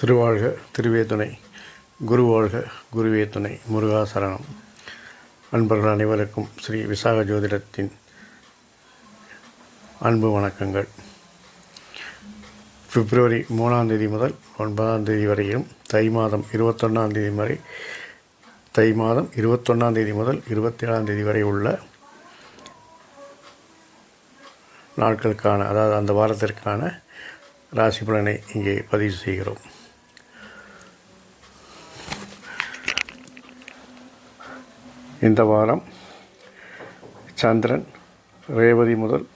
திருவாழ்க திருவே துணை. குருவாழ்க குருவே துணை. அன்பர்கள் அனைவருக்கும் ஸ்ரீ விசாக ஜோதிடத்தின் அன்பு வணக்கங்கள். பிப்ரவரி மூணாம் தேதி முதல் ஒன்பதாம் தேதி வரையிலும் தை மாதம் இருபத்தொன்னாம் தேதி வரை தை மாதம் இருபத்தொன்னாம் தேதி முதல் இருபத்தேழாம் தேதி வரை உள்ள நாட்களுக்கான அதாவது அந்த வாரத்திற்கான ராசி பலனை இங்கே பதிவு செய்கிறோம். இந்த வாரம் சந்திரன் ரேவதி முதல்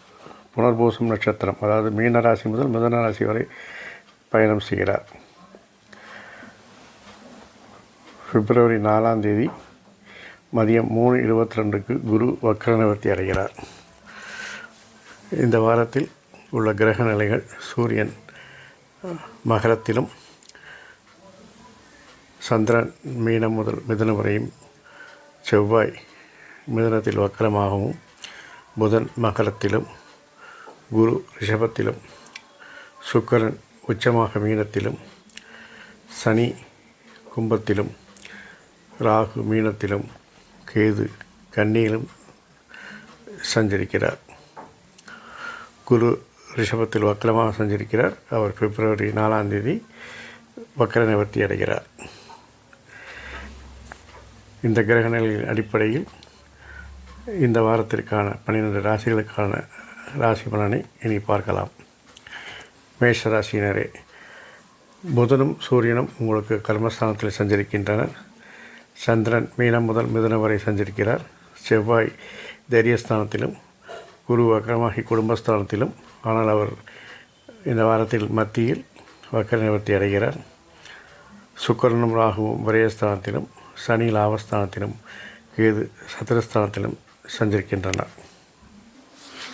புனர்பூசம் நட்சத்திரம் அதாவது மீனராசி முதல் மிதன ராசி வரை பயணம் செய்கிறார். பிப்ரவரி நாலாம் தேதி மதியம் மூணு இருபத்தி ரெண்டுக்கு குரு வக்ரநிவர்த்தி அடைகிறார். இந்த வாரத்தில் உள்ள கிரக நிலைகள் சூரியன் மகரத்திலும் சந்திரன் மீனம் முதல் மிதன வரையும் செவ்வாய் மிதனத்தில் வக்கரமாகவும் புதன் மகரத்திலும் குரு ரிஷபத்திலும் சுக்கரன் உச்சமாக மீனத்திலும் சனி கும்பத்திலும் ராகு மீனத்திலும் கேது கன்னியிலும் சஞ்சரிக்கிறார். குரு ரிஷபத்தில் வக்கரமாக சஞ்சரிக்கிறார். அவர் பிப்ரவரி நாலாம் தேதி வக்கர நிவர்த்தி அடைகிறார். இந்த கிரகங்களின் அடிப்படையில் இந்த வாரத்திற்கான பன்னிரெண்டு ராசிகளுக்கான ராசி பலனை இனி பார்க்கலாம். மேஷ ராசியினரே புதனும் சூரியனும் உங்களுக்கு கர்மஸ்தானத்தில் சஞ்சரிக்கின்றனர். சந்திரன் மீனம் முதல் மிதனம் வரை சஞ்சரிக்கிறார். செவ்வாய் தைரியஸ்தானத்திலும் குரு வக்கரமாகி குடும்பஸ்தானத்திலும் ஆனால் அவர் இந்த வாரத்தில் மத்தியில் வக்கர நிவர்த்தி அடைகிறார். சுக்கரனும் ராகுவும் விரயஸ்தானத்திலும் சனி லாபஸ்தானத்திலும் கேது சத்திரஸ்தானத்திலும் சஞ்சரிக்கின்றனர்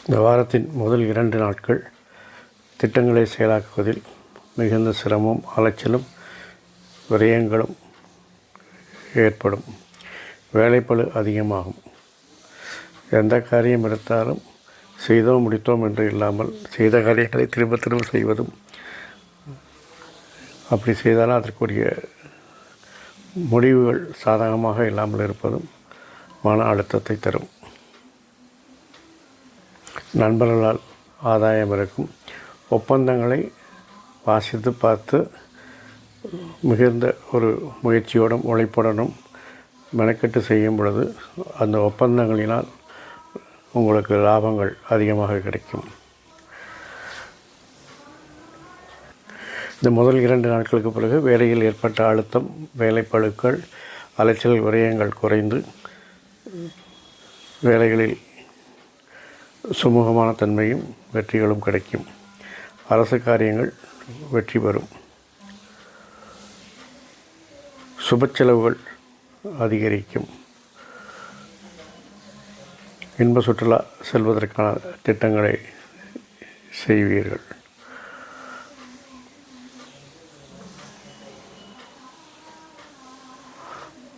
இந்த வாரத்தின் முதல் இரண்டு நாட்கள் திட்டங்களை செயலாக்குவதில் மிகுந்த சிரமம் அலைச்சலும் விரயங்களும் ஏற்படும். வேலைப்பழு அதிகமாகும். எந்த காரியம் எடுத்தாலும் செய்தோம் முடித்தோம் என்று இல்லாமல் செய்த காரியங்களை திரும்ப திரும்ப செய்வதும் அப்படி செய்தாலும் அதற்குரிய முடிவுகள் சாதகமாக இல்லாமல் இருப்பதும் மன அழுத்தத்தை தரும். நண்பர்களால் ஆதாயம் இருக்கும். ஒப்பந்தங்களை வாசித்து பார்த்து மிகுந்த ஒரு முயற்சியோடும் உழைப்புடனும் மெனக்கெட்டு செய்யும் பொழுது அந்த ஒப்பந்தங்களினால் உங்களுக்கு லாபங்கள் அதிகமாக கிடைக்கும். இந்த முதல் இரண்டு நாட்களுக்கு பிறகு வேலையில் ஏற்பட்ட அழுத்தம் வேலைப்பழுக்கள் அலைச்சல் விரயங்கள் குறைந்து வேலைகளில் சுமூகமான தன்மையும் வெற்றிகளும் கிடைக்கும். அரசு காரியங்கள் வெற்றி பெறும். சுப செலவுகள் அதிகரிக்கும். இன்ப சுற்றுலா செல்வதற்கான திட்டங்களை செய்வீர்கள்.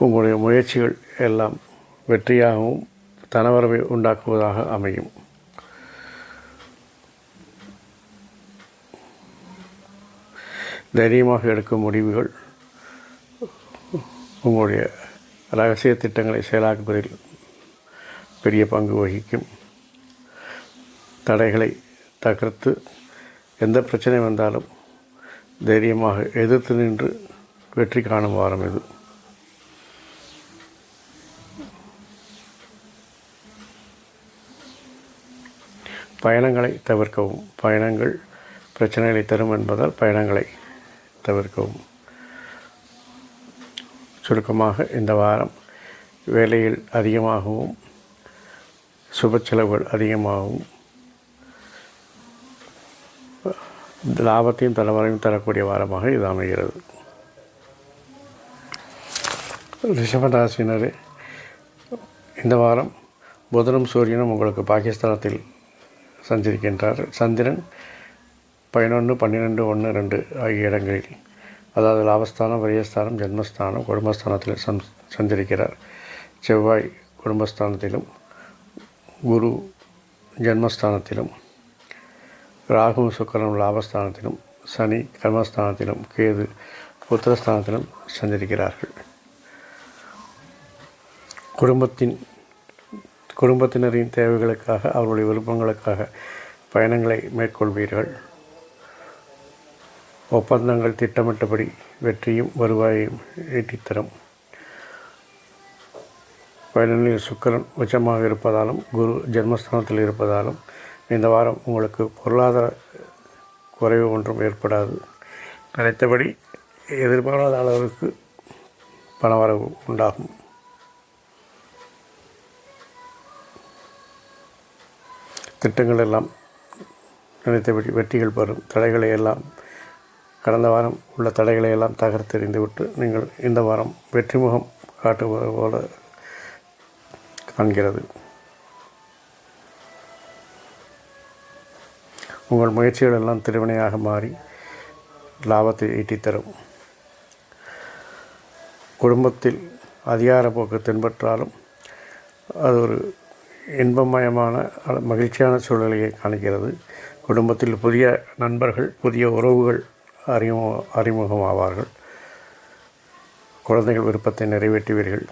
உங்களுடைய முயற்சிகள் எல்லாம் வெற்றியாகவும் தனவரவை உண்டாக்குவதாக அமையும். தைரியமாக எடுக்கும் முடிவுகள் உங்களுடைய ரகசிய திட்டங்களை செயலாக்குவதில் பெரிய பங்கு வகிக்கும். தடைகளை தகர்த்து எந்த பிரச்சனை வந்தாலும் தைரியமாக எதிர்த்து நின்று வெற்றி காணும் வாரம் இது. பயணங்களை தவிர்க்கவும். பயணங்கள் பிரச்சனைகளை தரும் என்பதால் பயணங்களை தவிர்க்கவும். சுருக்கமாக இந்த வாரம் வேலையில் அதிகமாகவும் சுப செலவுகள் அதிகமாகவும் லாபத்தையும் தலைவரையும் தரக்கூடிய வாரமாக இது அமைகிறது. ரிஷபராசினரே இந்த வாரம் புதனும் சூரியனும் உங்களுக்கு பாகிஸ்தானத்தில் சஞ்சரிக்கின்றார். சந்திரன் பதினொன்று பன்னிரெண்டு ஒன்று ரெண்டு ஆகிய இடங்களில் அதாவது லாபஸ்தானம் விரயஸ்தானம் ஜென்மஸ்தானம் குடும்பஸ்தானத்தில் சம் சஞ்சரிக்கிறார். செவ்வாய் குடும்பஸ்தானத்திலும் குரு ஜென்மஸ்தானத்திலும் ராகு சுக்கரன் லாபஸ்தானத்திலும் சனி கர்மஸ்தானத்திலும் கேது புத்திரஸ்தானத்திலும் சஞ்சரிக்கிறார்கள். குடும்பத்தின் குடும்பத்தினரின் தேவைகளுக்காக அவர்களுடைய விருப்பங்களுக்காக பயணங்களை மேற்கொள்வீர்கள். ஒப்பந்தங்கள் திட்டமிட்டபடி வெற்றியும் வருவாயையும் ஈட்டித்தரும் பயனில் சுக்கிரன் உச்சமாக இருப்பதாலும் குரு ஜென்மஸ்தானத்தில் இருப்பதாலும் இந்த வாரம் உங்களுக்கு பொருளாதார குறைவு ஒன்றும் ஏற்படாது. நினைத்தபடி எதிர்பாராத அளவிற்கு பணவரவு உண்டாகும். திட்டங்கள் எல்லாம் நினைத்தபடி வெற்றிகள் பெறும் தடைகளை எல்லாம் கடந்த வாரம் உள்ள தடைகளை எல்லாம் தகர்த்தெறிந்துவிட்டு நீங்கள் இந்த வாரம் வெற்றி முகம் காட்டுவது போல காண்கிறது. உங்கள் முயற்சிகள் எல்லாம் திருவினையாக மாறி லாபத்தை ஈட்டித்தரும். குடும்பத்தில் அதிகார போக்கு தென்பற்றாலும் அது ஒரு இன்பமயமான மகிழ்ச்சியான சூழ்நிலையை காணிக்கிறது குடும்பத்தில் புதிய நண்பர்கள் புதிய உறவுகள் அறிமுக அறிமுகமாவார்கள். குழந்தைகள் விருப்பத்தை நிறைவேற்றுவீர்கள்.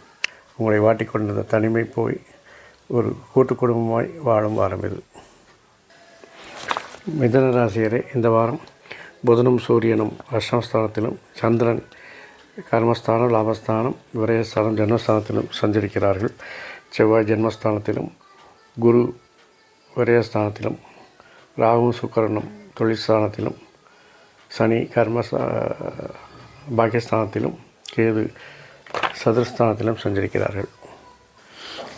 உங்களை வாட்டிக்கொண்டிருந்த தனிமை போய் ஒரு கூட்டு குடும்பமாய் வாழும் வாரம் இது. மிதன ராசியரே இந்த வாரம் புதனும் சூரியனும் அஷ்டமஸ்தானத்திலும் சந்திரன் கர்மஸ்தானம் லாபஸ்தானம் விரயஸ்தானம் ஜென்மஸ்தானத்திலும் சஞ்சரிக்கிறார்கள். செவ்வாய் ஜென்மஸ்தானத்திலும் குரு விரயஸ்தானத்திலும் ராகு சுக்கரனும் தொழிற்ஸ்தானத்திலும் சனி கர்ம பாக்கியஸ்தானத்திலும் கேது சதுரஸ்தானத்திலும் சஞ்சரிக்கிறார்கள்.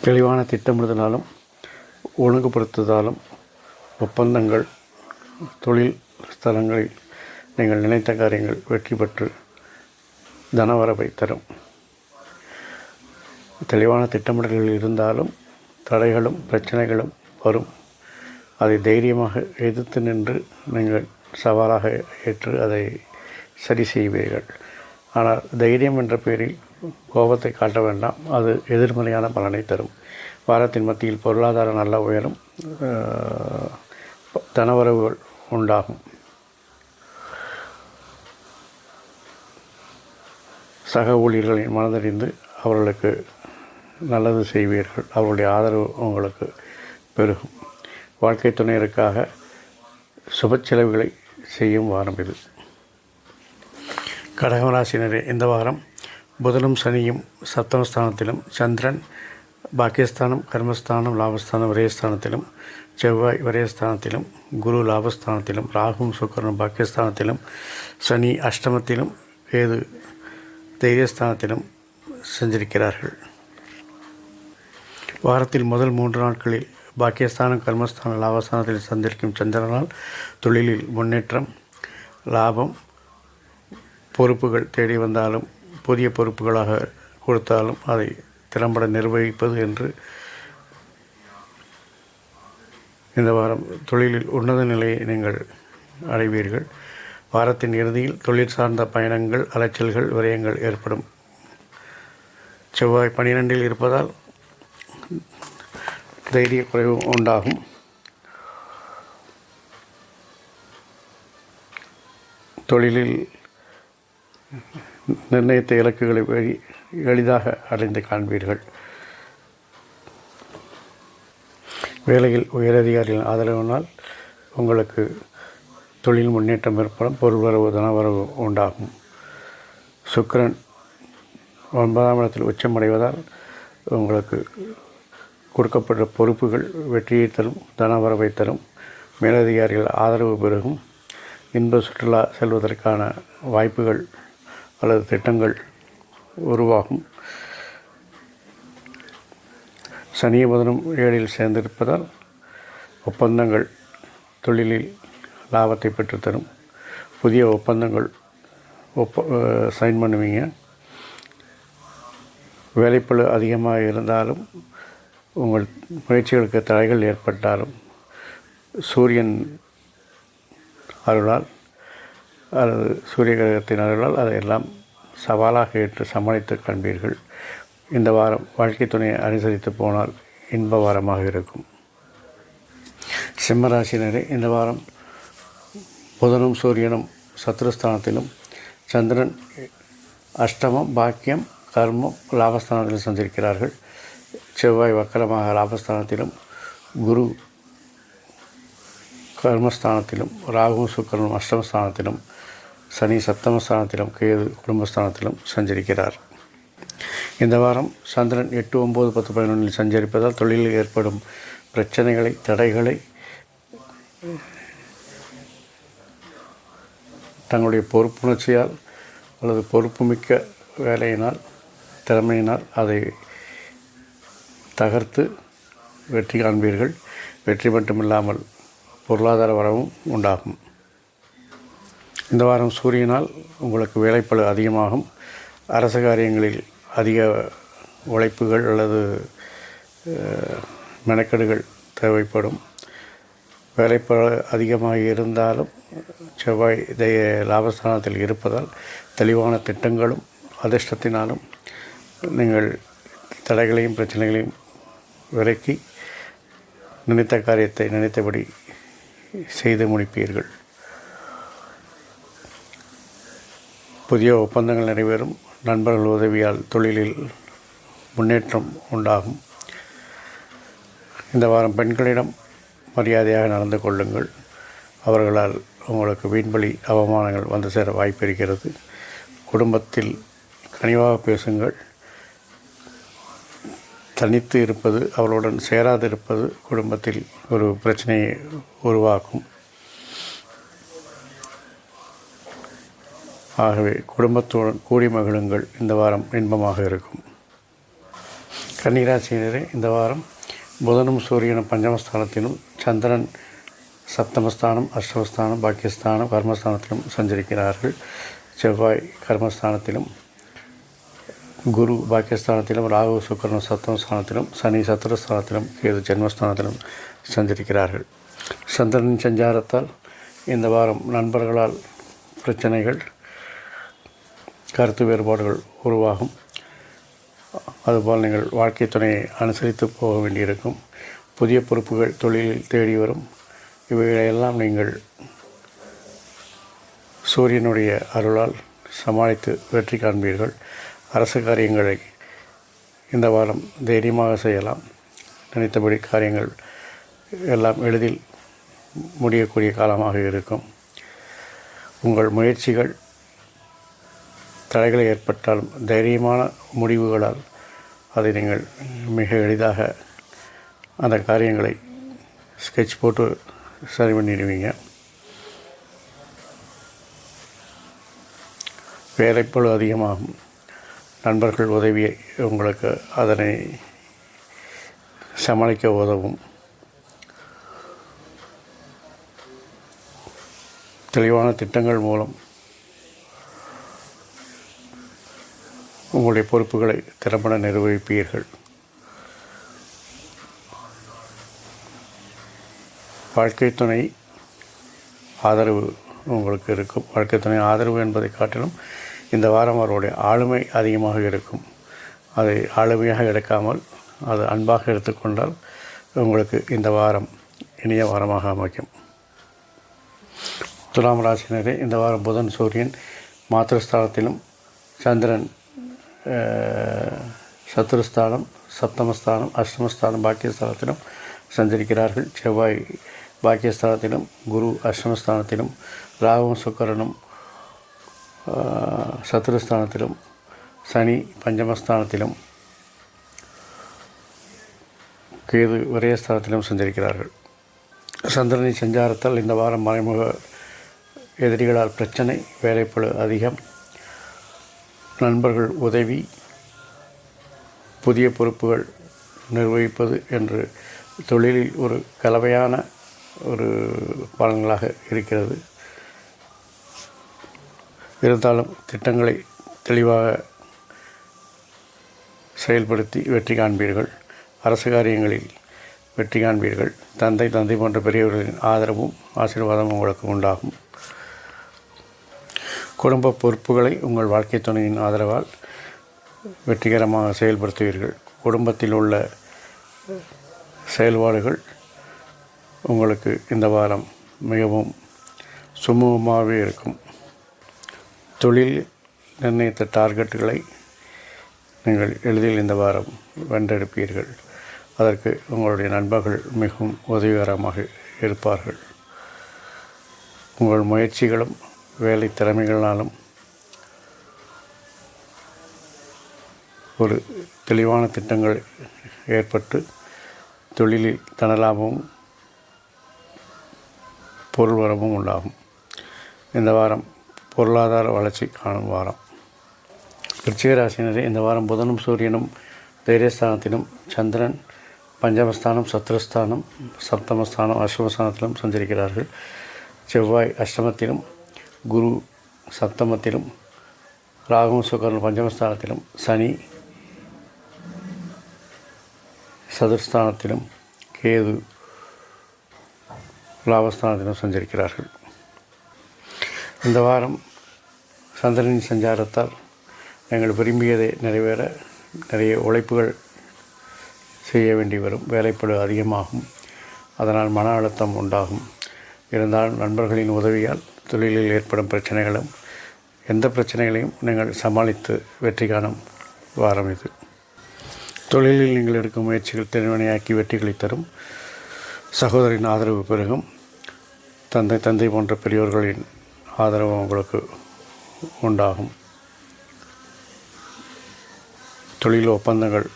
தெளிவான திட்டமிடுதலாலும் ஒழுங்குபடுத்துதலாலும் ஒப்பந்தங்கள் தொழில் ஸ்தலங்களில் நீங்கள் நினைத்த காரியங்கள் வெற்றி பெற்று தனவரவை தரும். தெளிவான திட்டமிடல்கள் இருந்தாலும் தடைகளும் பிரச்சனைகளும் வரும். அதை தைரியமாக எதிர்த்து நின்று நீங்கள் சவாலாக ஏற்று அதை சரி செய்வீர்கள். ஆனால் தைரியம் என்ற பெயரில் கோபத்தை காட்ட வேண்டாம். அது எதிர்மறையான பலனை தரும். வாரத்தின் மத்தியில் பொருளாதார நல்ல உயரும் தனவரவுகள் உண்டாகும். சக ஊழியர்களின் மனதறிந்து அவர்களுக்கு நல்லது செய்வீர்கள். அவருடைய ஆதரவு உங்களுக்கு பெருகும். வாழ்க்கை துணையருக்காக சுப செலவுகளை செய்யும் வாரம் இது. கடகராசினரே இந்த வாரம் புதனும் சனியும் சப்தமஸ்தானத்திலும் சந்திரன் பாக்கியஸ்தானம் கர்மஸ்தானம் லாபஸ்தானம் விரயஸ்தானத்திலும் செவ்வாய் விரயஸ்தானத்திலும் குரு லாபஸ்தானத்திலும் ராகும் சுக்கரனும் பாக்கியஸ்தானத்திலும் சனி அஷ்டமத்திலும் கேது தைரியஸ்தானத்திலும் செஞ்சிருக்கிறார்கள் வாரத்தில் முதல் மூன்று நாட்களில் பாக்கியஸ்தானம் கர்மஸ்தான லாபஸ்தானத்தில் சந்திருக்கும் சந்திரனால் தொழிலில் முன்னேற்றம் லாபம் பொறுப்புகள் தேடி வந்தாலும் புதிய பொறுப்புகளாக கொடுத்தாலும் அதை திறம்பட நிர்வகிப்பது என்று இந்த வாரம் தொழிலில் உன்னத நிலையை நீங்கள் அடைவீர்கள். வாரத்தின் இறுதியில் தொழில் சார்ந்த பயணங்கள் அலைச்சல்கள் விரயங்கள் ஏற்படும். செவ்வாய் பனிரெண்டில் இருப்பதால் தைரியக்குறைவு உண்டாகும் தொழிலில் நிர்ணயித்த இலக்குகளை வழி எளிதாக அடைந்து காண்பீர்கள் வேலையில் உயரதிகாரிகளின் ஆதரவினால் உங்களுக்கு தொழில் முன்னேற்றம் ஏற்படும் பொருள் வரவு தனவரவு உண்டாகும். சுக்கிரன் ஒன்பதாம் இடத்தில் உச்சமடைவதால் உங்களுக்கு கொடுக்கப்பட்ட பொறுப்புகள் வெற்றியை தரும் தனவரவை தரும். மேலதிகாரிகள் ஆதரவு பெருகும். இன்ப சுற்றுலா செல்வதற்கான வாய்ப்புகள் அல்லது திட்டங்கள் உருவாகும். சனிய புதனம் ஏழில் சேர்ந்திருப்பதால் ஒப்பந்தங்கள் தொழிலில் லாபத்தை பெற்றுத்தரும். புதிய ஒப்பந்தங்கள் ஒப்ப சைன் பண்ணுவீங்க. வேலைப்பளு அதிகமாக இருந்தாலும் உங்கள் முயற்சிகளுக்கு தடைகள் ஏற்பட்டாலும் சூரியன் அருளால் அல்லது சூரிய கிரகத்தின் அருளால் அதையெல்லாம் சவாலாக ஏற்று சமாளித்து காண்பீர்கள் இந்த வாரம் வாழ்க்கை துணையை அனுசரித்து போனால் இன்ப வாரமாக இருக்கும். சிம்மராசினரே இந்த வாரம் புதனும் சூரியனும் சத்ருஸ்தானத்திலும் சந்திரன் அஷ்டமம் பாக்கியம் கர்மம் லாபஸ்தானத்திலும் சந்திருக்கிறார்கள். செவ்வாய் வக்கரமாக லாபஸ்தானத்திலும் குரு கர்மஸ்தானத்திலும் ராகு சுக்கரனும் அஷ்டமஸ்தானத்திலும் சனி சப்தமஸ்தானத்திலும் கேது குடும்பஸ்தானத்திலும் சஞ்சரிக்கிறார். இந்த வாரம் சந்திரன் எட்டு ஒம்பது பத்து பதினொன்றில் சஞ்சரிப்பதால் தொழிலில் ஏற்படும் பிரச்சனைகளை தடைகளை தங்களுடைய பொறுப்புணர்ச்சியால் அல்லது பொறுப்புமிக்க வேலையினால் திறமையினால் அதை தகர்த்து வெற்றி காண்பீர்கள். வெற்றி மட்டுமில்லாமல் பொருளாதார வரவும் உண்டாகும். இந்த வாரம் சூரியனால் உங்களுக்கு வேலைப்பளு அதிகமாகும். அரசு காரியங்களில் அதிக உழைப்புகள் அல்லது மெனக்கெடுகள் தேவைப்படும். வேலைப்பழு அதிகமாக இருந்தாலும் செவ்வாய் இதய லாபஸ்தானத்தில் இருப்பதால் தெளிவான திட்டங்களும் அதிர்ஷ்டத்தினாலும் நீங்கள் தடைகளையும் பிரச்சனைகளையும் விலக்கி நினைத்த காரியத்தை நினைத்தபடி செய்து முடிப்பீர்கள். புதிய ஒப்பந்தங்கள் நிறைவேறும். நண்பர்கள் உதவியால் தொழிலில் முன்னேற்றம் உண்டாகும். இந்த வாரம் பெண்களிடம் மரியாதையாக நடந்து கொள்ளுங்கள். அவர்களால் உங்களுக்கு வீண்பலி அவமானங்கள் வந்து சேர வாய்ப்பு இருக்கிறது. குடும்பத்தில் கனிவாக பேசுங்கள். தனித்து இருப்பது அவளுடன் சேராது இருப்பது குடும்பத்தில் ஒரு பிரச்சனையை உருவாக்கும். ஆகவே குடும்பத்துடன் கூடி மகிழுங்கள். இந்த வாரம் இன்பமாக இருக்கும். கன்னிராசியினரே இந்த வாரம் புதனும் சூரியனும் பஞ்சமஸ்தானத்திலும் சந்திரன் சப்தமஸ்தானம் அஷ்டமஸ்தானம் பாக்கியஸ்தானம் கர்மஸ்தானத்திலும் சஞ்சரிக்கிறார்கள். செவ்வாய் கர்மஸ்தானத்திலும் குரு பாக்கியஸ்தானத்திலும் ராகு சுக்கரன் சப்தமஸ்தானத்திலும் சனி சத்திரஸ்தானத்திலும் கேது ஜென்மஸ்தானத்திலும் சஞ்சரிக்கிறார்கள். சந்திரனின் சஞ்சாரத்தால் இந்த வாரம் நண்பர்களால் பிரச்சனைகள் கருத்து வேறுபாடுகள் உருவாகும். அதுபோல் நீங்கள் வாழ்க்கை துணையை அனுசரித்து போக வேண்டியிருக்கும். புதிய பொறுப்புகள் தொழிலில் தேடி வரும். இவைகளையெல்லாம் நீங்கள் சூரியனுடைய அருளால் சமாளித்து வெற்றி காண்பீர்கள். அரசு காரியங்களை இந்த வாரம் தைரியமாக செய்யலாம். நினைத்தபடி காரியங்கள் எல்லாம் எளிதில் முடியக்கூடிய காலமாக இருக்கும். உங்கள் முயற்சிகள் தடைகளை ஏற்பட்டாலும் தைரியமான முடிவுகளால் அதை நீங்கள் மிக எளிதாக அந்த காரியங்களை ஸ்கெட்ச் போட்டு சரி பண்ணிடுவீங்க. வேலைப்பழு அதிகமாகும். நண்பர்கள் உதவியை உங்களுக்கு அதனை சமாளிக்க உதவும். தெளிவான திட்டங்கள் மூலம் உங்களுடைய பொறுப்புகளை திறம்பட நிர்வகிப்பீர்கள். வாழ்க்கை துணை ஆதரவு உங்களுக்கு இருக்கும். வாழ்க்கை துணை ஆதரவு என்பதை காட்டிலும் இந்த வாரம் அவருடைய ஆளுமை அதிகமாக இருக்கும். அதை ஆளுமையாக எடுக்காமல் அது அன்பாக எடுத்துக்கொண்டால் உங்களுக்கு இந்த வாரம் இனிய வாரமாக அமைக்கும் துலாம் ராசினரே இந்த வாரம் புதன் சூரியன் மாத்திரஸ்தானத்திலும் சந்திரன் சத்துருஸ்தானம் சப்தமஸ்தானம் அஷ்டமஸ்தானம் பாக்கியஸ்தானத்திலும் சஞ்சரிக்கிறார்கள். செவ்வாய் பாக்கியஸ்தானத்திலும் குரு அஷ்டமஸ்தானத்திலும் ராகவும் சுக்கரனும் சத்துருஸ்தானத்திலும் சனி பஞ்சமஸ்தானத்திலும் கேது விரயஸ்தானத்திலும் சஞ்சரிக்கிறார்கள் சந்திரனின் சஞ்சாரத்தால் இந்த வாரம் மறைமுக எதிரிகளால் பிரச்சனை வேலைப்பழு அதிகம் நண்பர்கள் உதவி புதிய பொறுப்புகள் நிர்வகிப்பது என்று தொழிலில் ஒரு கலவையான ஒரு பலன்களாக இருக்கிறது இருந்தாலும் திட்டங்களை தெளிவாக செயல்படுத்தி வெற்றி காண்பீர்கள். அரசு காரியங்களில் வெற்றி காண்பீர்கள். தந்தை தந்தை போன்ற பெரியவர்களின் ஆதரவும் ஆசீர்வாதமும் உங்களுக்கு உண்டாகும். குடும்ப பொறுப்புகளை உங்கள் வாழ்க்கை துணையின் ஆதரவால் வெற்றிகரமாக செயல்படுத்துவீர்கள். குடும்பத்தில் உள்ள செயல்பாடுகள் உங்களுக்கு இந்த வாரம் மிகவும் சுமூகமாகவே இருக்கும். தொழில் நிர்ணயித்த டார்கெட்டுகளை நீங்கள் எளிதில் இந்த வாரம் வென்றெடுப்பீர்கள். அதற்கு உங்களுடைய நண்பர்கள் மிகவும் உதவிகரமாக இருப்பார்கள். உங்கள் முயற்சிகளும் வேலை திறமைகளாலும் ஒரு தெளிவான திட்டங்கள் ஏற்பட்டு தொழிலில் தனலாபமும் பொருள் வரமும் உண்டாகும். இந்த வாரம் பொருளாதார வளர்ச்சி காணும் வாரம். விருச்சிக இந்த வாரம் புதனும் சூரியனும் தைரியஸ்தானத்திலும் சந்திரன் பஞ்சமஸ்தானம் சத்ருஸ்தானம் சப்தமஸ்தானம் அஷ்டமஸ்தானத்திலும் சஞ்சரிக்கிறார்கள். செவ்வாய் அஷ்டமத்திலும் குரு சப்தமத்திலும் ராகுவும் சுக்கரன் பஞ்சமஸ்தானத்திலும் சனி சதுர்ஸ்தானத்திலும் கேது லாபஸ்தானத்திலும் சஞ்சரிக்கிறார்கள். இந்த வாரம் சந்திரனின் சஞ்சாரத்தால் நாங்கள் விரும்பியதை நிறைவேற நிறைய உழைப்புகள் செய்ய வேண்டி வரும். வேலைப்படு அதிகமாகும். அதனால் மன அழுத்தம் உண்டாகும். இருந்தாலும் நண்பர்களின் உதவியால் தொழிலில் ஏற்படும் பிரச்சனைகளும் எந்த பிரச்சனைகளையும் நீங்கள் சமாளித்து வெற்றி காணும் வாரம் இது. தொழிலில் நீங்கள் எடுக்கும் முயற்சிகள் திறமையாக்கி வெற்றிகளை தரும். சகோதரின் ஆதரவு பெருகும். தந்தை தந்தை போன்ற பெரியோர்களின் ஆதரவு உங்களுக்கு உண்டாகும். தொழில் ஒப்பந்தங்கள்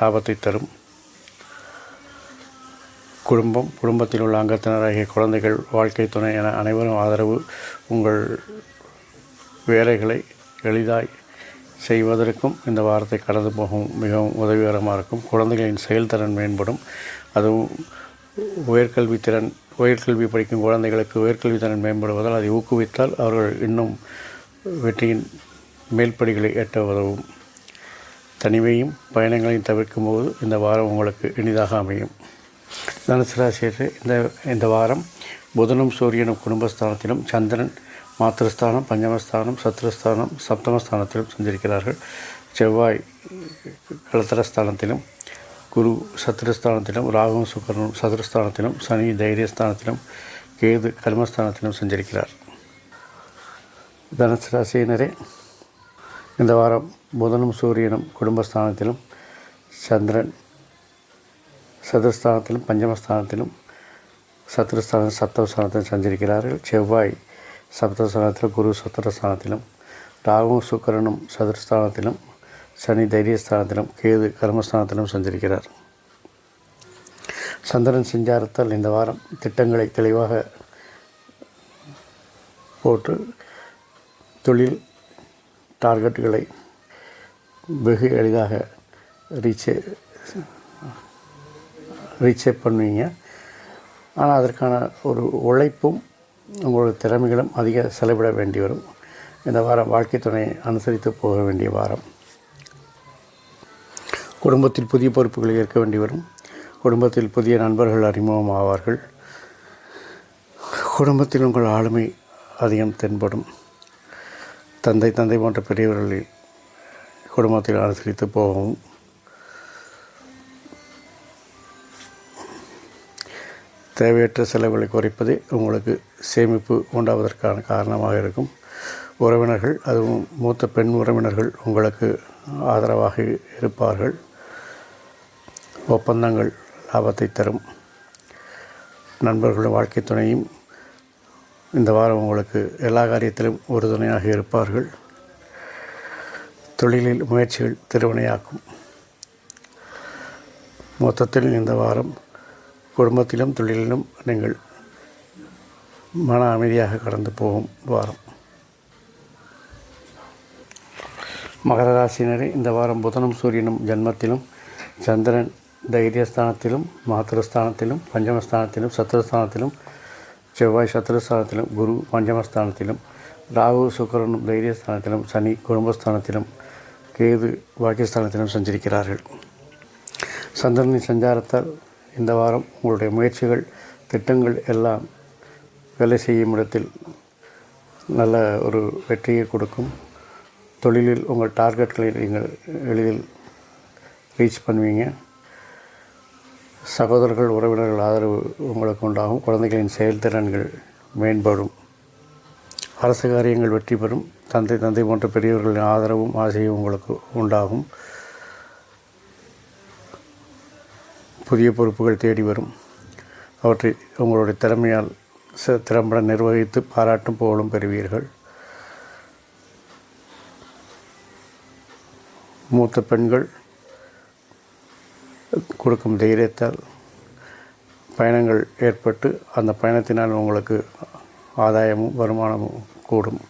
லாபத்தை தரும். குடும்பம் குடும்பத்தில் உள்ள அங்கத்தினராகிய குழந்தைகள் வாழ்க்கை துணை என அனைவரும் ஆதரவு. உங்கள் வேலைகளை எளிதாய் செய்வதற்கும் இந்த வாரத்தை கடந்து போகும் மிகவும் உதவிகரமாக இருக்கும். குழந்தைகளின் செயல்திறன் மேம்படும். அதுவும் உயர்கல்வி திறன் உயர்கல்வி படிக்கும் குழந்தைகளுக்கு உயர்கல்வி திறன் மேம்படுவதால் அதை ஊக்குவித்தால் அவர்கள் இன்னும் வெற்றியின் மேல்படிகளை எட்ட உதவும். தனிமையும் பயணங்களையும் தவிர்க்கும் போது இந்த வாரம் உங்களுக்கு இனிதாக அமையும். தனுசு இந்த இந்த வாரம் புதனும் சூரியனும் குடும்பஸ்தானத்திலும் சந்திரன் மாத்திருஸ்தானம் பஞ்சமஸ்தானம் சத்ருஸ்தானம் சப்தமஸ்தானத்திலும் சந்திருக்கிறார்கள். செவ்வாய் கலத்திரஸ்தானத்திலும் குரு சத்ருஸ்தானத்திலும் ராகும் சுக்கரனும் சதுரஸ்தானத்திலும் சனி தைரியஸ்தானத்திலும் கேது கர்மஸ்தானத்திலும் சஞ்சரிக்கிறார். தனுசு ராசியினரே இந்த வாரம் புதனும் சூரியனும் குடும்பஸ்தானத்திலும் சந்திரன் சதுரஸ்தானத்திலும் பஞ்சமஸ்தானத்திலும் சத்ருஸ்தான சப்தஸ்தானத்திலும் சஞ்சரிக்கிறார்கள். செவ்வாய் சப்தஸ்தானத்திலும் குரு சத்திரஸ்தானத்திலும் ராகுவும் சுக்கரனும் சதுரஸ்தானத்திலும் சனி தைரியஸ்தானத்திலும் கேது கர்மஸ்தானத்திலும் சஞ்சரிக்கிறார். சந்திரன் சஞ்சாரத்தால் இந்த வாரம் திட்டங்களை தெளிவாக போட்டு தொழில் டார்கெட்டுகளை வெகு எளிதாக ரீச்சே ரீச்சே பண்ணுவீங்க. ஆனால் அதற்கான ஒரு உழைப்பும் உங்களோட திறமைகளும் அதிக செலவிட வேண்டி வரும். இந்த வாரம் வாழ்க்கை துணையை அனுசரித்து போக வேண்டிய வாரம். குடும்பத்தில் புதிய பொறுப்புகளை ஏற்க வேண்டி வரும். குடும்பத்தில் புதிய நண்பர்கள் அறிமுகம் ஆவார்கள். குடும்பத்தில் உங்கள் ஆளுமை அதிகம் தென்படும். தந்தை தந்தை போன்ற பெரியவர்களில் குடும்பத்தில் அனுசரித்து போகவும். தேவையற்ற செலவுகளை குறைப்பதே உங்களுக்கு சேமிப்பு உண்டாவதற்கான காரணமாக இருக்கும். உறவினர்கள் அதுவும் மூத்த பெண் உறவினர்கள் உங்களுக்கு ஆதரவாக இருப்பார்கள். ஒப்பந்தங்கள் லாபத்தை தரும். நண்பர்களும் வாழ்க்கை துணையும் இந்த வாரம் உங்களுக்கு எல்லா காரியத்திலும் உறுதுணையாக இருப்பார்கள். தொழிலில் முயற்சிகள் திருவினையாக்கும் மொத்தத்தில் இந்த வாரம் குடும்பத்திலும் தொழிலிலும் நீங்கள் மன அமைதியாக கடந்து போகும் வாரம். மகர ராசினரே இந்த வாரம் புதனும் சூரியனும் ஜன்மத்திலும் சந்திரன் தைரியஸ்தானத்திலும் மாத்திரஸ்தானத்திலும் பஞ்சமஸ்தானத்திலும் சத்ருஸ்தானத்திலும் செவ்வாய் சத்ருஸ்தானத்திலும் குரு பஞ்சமஸ்தானத்திலும் ராகு சுக்கரனும் தைரியஸ்தானத்திலும் சனி குடும்பஸ்தானத்திலும் கேது பாக்கியஸ்தானத்திலும் சஞ்சரிக்கிறார்கள். சந்திரனின் சஞ்சாரத்தால் இந்த வாரம் உங்களுடைய முயற்சிகள் திட்டங்கள் எல்லாம் வேலை செய்யும் இடத்தில் நல்ல ஒரு வெற்றியை கொடுக்கும். தொழிலில் உங்கள் டார்கெட்களை நீங்கள் எளிதில் ரீச் பண்ணுவீங்க. சகோதரர்கள் உறவினர்கள் ஆதரவு உங்களுக்கு உண்டாகும். குழந்தைகளின் செயல்திறன்கள் மேம்படும். அரசு காரியங்கள் வெற்றி பெறும். தந்தை தந்தை போன்ற பெரியவர்களின் ஆதரவும் ஆசையும் உங்களுக்கு உண்டாகும். புதிய பொறுப்புகள் தேடி வரும். அவற்றை உங்களுடைய திறமையால் ச- திறம்பட நிர்வகித்து பாராட்டும் புகழும் பெறுவீர்கள். மூத்த பெண்கள் கொடுக்கும் தைரியத்தால் பயணங்கள் ஏற்பட்டு அந்த பயணத்தினால் உங்களுக்கு ஆதாயமும் வருமானமும் கூடும்.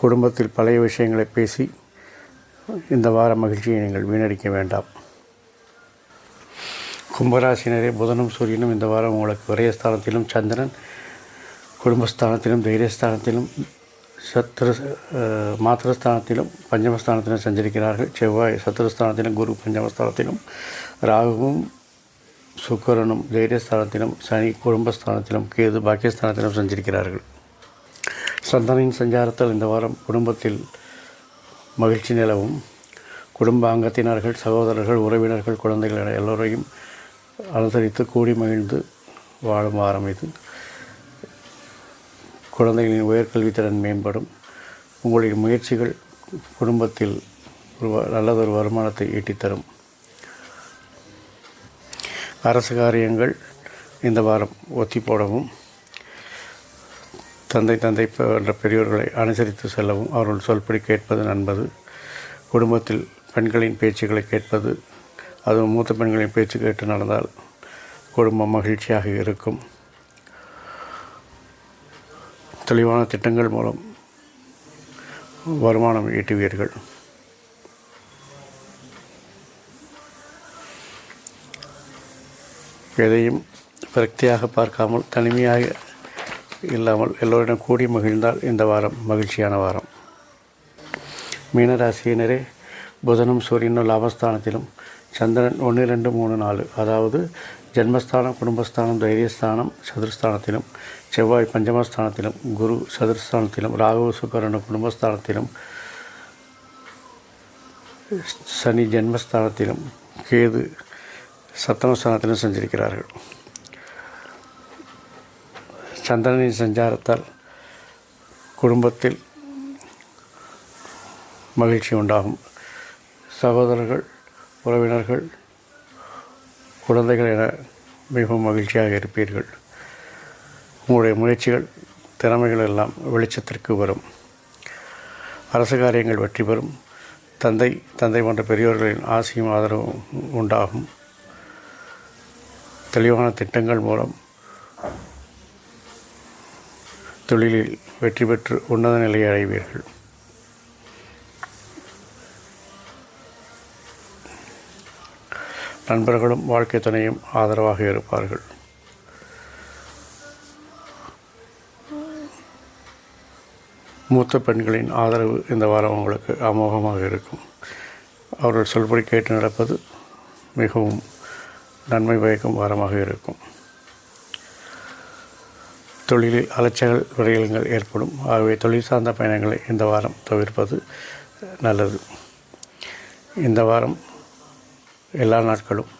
குடும்பத்தில் பழைய விஷயங்களை பேசி இந்த வார மகிழ்ச்சியை நீங்கள் வீணடிக்க வேண்டாம். கும்பராசினரே புதனும் சூரியனும் இந்த வாரம் உங்களுக்கு விரயஸ்தானத்திலும் சந்திரன் குடும்பஸ்தானத்திலும் தைரியஸ்தானத்திலும் சத்ரு மாத்திரஸ்தானத்திலும் பஞ்சமஸ்தானத்திலும் சஞ்சரிக்கிறார்கள். செவ்வாய் சத்ருஸ்தானத்திலும் குரு பஞ்சமஸ்தானத்திலும் ராகுவும் சுக்கரனும் தைரியஸ்தானத்திலும் சனி குடும்பஸ்தானத்திலும் கேது பாக்கியஸ்தானத்திலும் சஞ்சரிக்கிறார்கள். சந்தனின் சஞ்சாரத்தால் இந்த வாரம் குடும்பத்தில் மகிழ்ச்சி நிலவும். குடும்ப அங்கத்தினர்கள் சகோதரர்கள் உறவினர்கள் குழந்தைகள் என எல்லோரையும் அனுசரித்து கூடி மகிழ்ந்து வாழும் வாரம் இது. குழந்தைகளின் உயர்கல்வித்திறன் மேம்படும். உங்களுடைய முயற்சிகள் குடும்பத்தில் ஒரு நல்லதொரு வருமானத்தை ஈட்டித்தரும். அரசு காரியங்கள் இந்த வாரம் ஒத்தி போடவும் தந்தை தந்தை என்ற பெரியோர்களை அனுசரித்து செல்லவும் அவர்கள் சொல்படி கேட்பது நண்பது. குடும்பத்தில் பெண்களின் பேச்சுக்களை கேட்பது அதுவும் மூத்த பெண்களின் பேச்சு கேட்டு நடந்தால் குடும்பம் மகிழ்ச்சியாக இருக்கும். தெளிவான திட்டங்கள் மூலம் வருமானம் ஈட்டுவீர்கள். எதையும் விரக்தியாக பார்க்காமல் தனிமையாக இல்லாமல் எல்லோரிடம் கூடி மகிழ்ந்தால் இந்த வாரம் மகிழ்ச்சியான வாரம். மீனராசியினரே புதனும் சூரியனும் லாபஸ்தானத்திலும் சந்திரன் ஒன்று ரெண்டு மூணு நாலு. அதாவது ஜென்மஸ்தானம் குடும்பஸ்தானம் தைரியஸ்தானம் சதுர்ஸ்தானத்திலும் செவ்வாய் பஞ்சமஸ்தானத்திலும் குரு சதுர்ஸ்தானத்திலும் ராகு சுக்கரன் குடும்பஸ்தானத்திலும் சனி ஜென்மஸ்தானத்திலும் கேது சப்தமஸ்தானத்திலும் சஞ்சரிக்கிறார்கள். சந்திரனின் சஞ்சாரத்தால் குடும்பத்தில் மகிழ்ச்சி உண்டாகும். சகோதரர்கள் உறவினர்கள் குழந்தைகள் என மிகவும் மகிழ்ச்சியாக இருப்பீர்கள். உங்களுடைய முயற்சிகள் திறமைகள் எல்லாம் வெளிச்சத்திற்கு வரும். அரசு காரியங்கள் வெற்றி பெறும். தந்தை தந்தை போன்ற பெரியோர்களின் ஆசையும் ஆதரவும் உண்டாகும். தெளிவான திட்டங்கள் மூலம் தொழிலில் வெற்றி பெற்று உன்னத நிலையை அடைவீர்கள். நண்பர்களும் வாழ்க்கை துணையும் ஆதரவாக இருப்பார்கள். மூத்த பெண்களின் ஆதரவு இந்த வாரம் உங்களுக்கு அமோகமாக இருக்கும். அவர்கள் சொல்படி கேட்டு நடப்பது மிகவும் நன்மை பயக்கும் வாரமாக இருக்கும். தொழிலில் அலைச்சல் விரயங்கள் ஏற்படும். ஆகவே தொழில் சார்ந்த பயணங்களை இந்த வாரம் தவிர்ப்பது நல்லது. இந்த வாரம் எல்லா நாட்களும்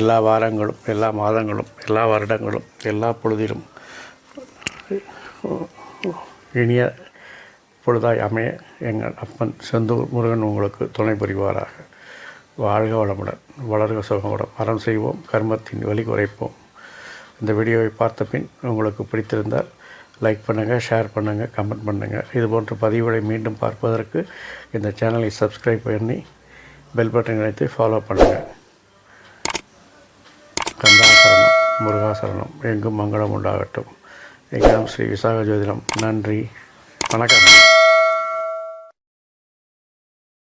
எல்லா வாரங்களும் எல்லா மாதங்களும் எல்லா வருடங்களும் எல்லா பொழுதிலும் இனிய பொழுதாய் அமைய எங்கள் அப்பன் செந்தூர் முருகன் உங்களுக்கு துணை புரிவாராக. வாழ்க வளமுடன் வளர்க சுகமுடன். அறம் செய்வோம் கர்மத்தின் வலி குறைப்போம். இந்த வீடியோவை பார்த்த பின் உங்களுக்கு பிடித்திருந்தால் லைக் பண்ணுங்கள் ஷேர் பண்ணுங்கள் கமெண்ட் பண்ணுங்கள் இது போன்ற பதிவுகளை மீண்டும் பார்ப்பதற்கு இந்த சேனலை சப்ஸ்கிரைப் பண்ணி பெல் பட்டன் இணைத்து ஃபாலோ பண்ணுங்கள் கந்தாசரணம் முருகாசரணம் எங்கும் மங்களம் உண்டாகட்டும். எங்கேயும் ஸ்ரீ விசாக ஜோதிடம் நன்றி. வணக்கம்.